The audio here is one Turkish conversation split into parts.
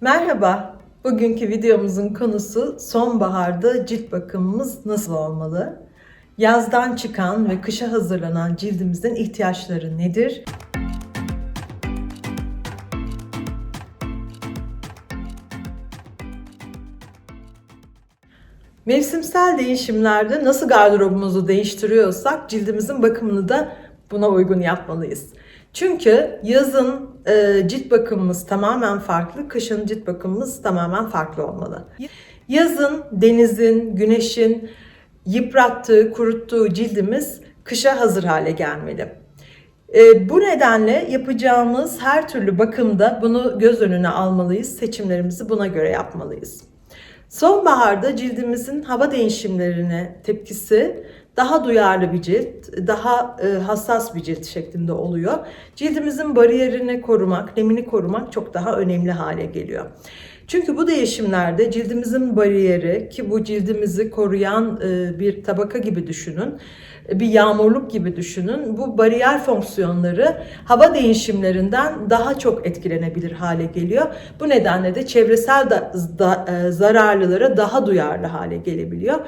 Merhaba. Bugünkü videomuzun konusu sonbaharda cilt bakımımız nasıl olmalı? Yazdan çıkan ve kışa hazırlanan cildimizin ihtiyaçları nedir? Mevsimsel değişimlerde nasıl gardırobumuzu değiştiriyorsak cildimizin bakımını da buna uygun yapmalıyız. Çünkü yazın e, cilt bakımımız tamamen farklı, kışın cilt bakımımız tamamen farklı olmalı. Yazın denizin, güneşin yıprattığı, kuruttuğu cildimiz kışa hazır hale gelmeli. E, bu nedenle yapacağımız her türlü bakımda bunu göz önüne almalıyız, seçimlerimizi buna göre yapmalıyız. Sonbaharda cildimizin hava değişimlerine tepkisi daha duyarlı bir cilt, daha e, hassas bir cilt şeklinde oluyor. Cildimizin bariyerini korumak, nemini korumak çok daha önemli hale geliyor. Çünkü bu değişimlerde cildimizin bariyeri ki bu cildimizi koruyan e, bir tabaka gibi düşünün, bir yağmurluk gibi düşünün. Bu bariyer fonksiyonları hava değişimlerinden daha çok etkilenebilir hale geliyor. Bu nedenle de çevresel da, da, e, zararlılara daha duyarlı hale gelebiliyor.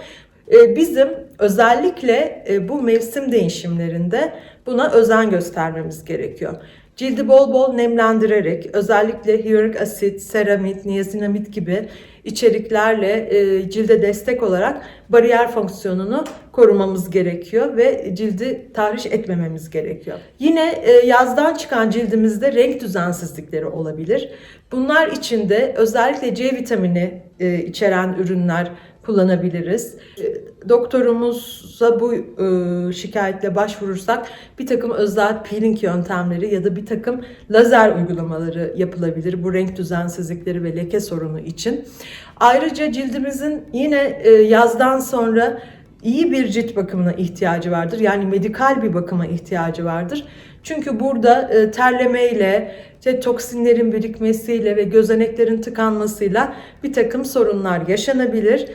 E, bizim özellikle e, bu mevsim değişimlerinde buna özen göstermemiz gerekiyor. Cildi bol bol nemlendirerek özellikle hyaluronik asit, seramit, niasinamid gibi içeriklerle e, cilde destek olarak bariyer fonksiyonunu korumamız gerekiyor ve cildi tahriş etmememiz gerekiyor. Yine yazdan çıkan cildimizde renk düzensizlikleri olabilir. Bunlar için de özellikle C vitamini içeren ürünler kullanabiliriz. E, Doktorumuza bu e, şikayetle başvurursak bir takım özel peeling yöntemleri ya da bir takım lazer uygulamaları yapılabilir bu renk düzensizlikleri ve leke sorunu için. Ayrıca cildimizin yine e, yazdan sonra iyi bir cilt bakımına ihtiyacı vardır. Yani medikal bir bakıma ihtiyacı vardır. Çünkü burada terlemeyle, işte toksinlerin birikmesiyle ve gözeneklerin tıkanmasıyla bir takım sorunlar yaşanabilir.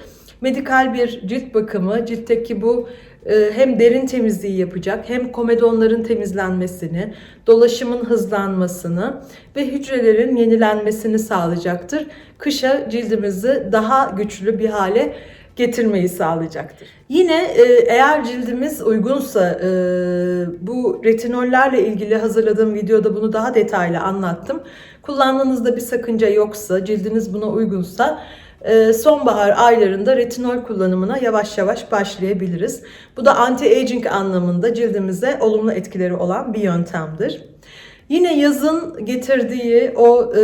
Medikal bir cilt bakımı, ciltteki bu e, hem derin temizliği yapacak hem komedonların temizlenmesini, dolaşımın hızlanmasını ve hücrelerin yenilenmesini sağlayacaktır. Kışa cildimizi daha güçlü bir hale getirmeyi sağlayacaktır. Yine e, eğer cildimiz uygunsa e, bu retinollerle ilgili hazırladığım videoda bunu daha detaylı anlattım. Kullandığınızda bir sakınca yoksa, cildiniz buna uygunsa sonbahar aylarında retinol kullanımına yavaş yavaş başlayabiliriz. Bu da anti-aging anlamında cildimize olumlu etkileri olan bir yöntemdir. Yine yazın getirdiği o e,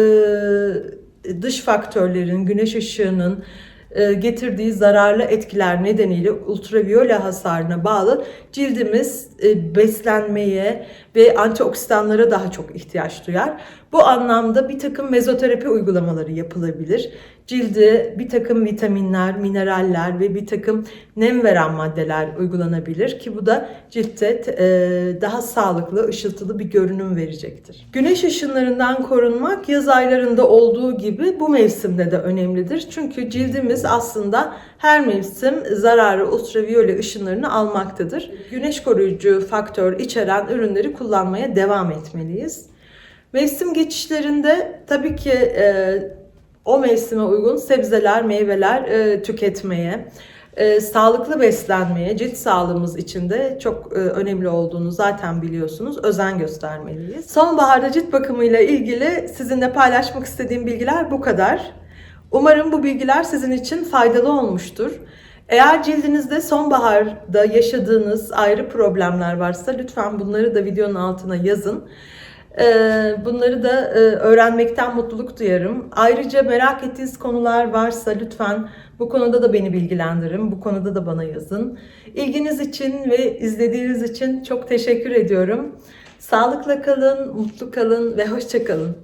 dış faktörlerin, güneş ışığının, e, getirdiği zararlı etkiler nedeniyle ultraviyole hasarına bağlı cildimiz e, beslenmeye ve antioksidanlara daha çok ihtiyaç duyar. Bu anlamda bir takım mezoterapi uygulamaları yapılabilir. Cilde bir takım vitaminler, mineraller ve bir takım nem veren maddeler uygulanabilir ki bu da ciltte e, daha sağlıklı, ışıltılı bir görünüm verecektir. Güneş ışınlarından korunmak yaz aylarında olduğu gibi bu mevsimde de önemlidir. Çünkü cildimiz aslında her mevsim zararlı ultraviyole ışınlarını almaktadır. Güneş koruyucu faktör içeren ürünleri kullanmaya devam etmeliyiz. Mevsim geçişlerinde tabii ki e, o mevsime uygun sebzeler, meyveler e, tüketmeye, e, sağlıklı beslenmeye, cilt sağlığımız için de çok e, önemli olduğunu zaten biliyorsunuz. Özen göstermeliyiz. Sonbaharda cilt bakımıyla ilgili sizinle paylaşmak istediğim bilgiler bu kadar. Umarım bu bilgiler sizin için faydalı olmuştur. Eğer cildinizde sonbaharda yaşadığınız ayrı problemler varsa lütfen bunları da videonun altına yazın. Ee, Bunları da e, öğrenmekten mutluluk duyarım. Ayrıca merak ettiğiniz konular varsa lütfen bu konuda da beni bilgilendirin. Bu konuda da bana yazın. İlginiz için ve izlediğiniz için çok teşekkür ediyorum. Sağlıkla kalın, mutlu kalın ve hoşça kalın.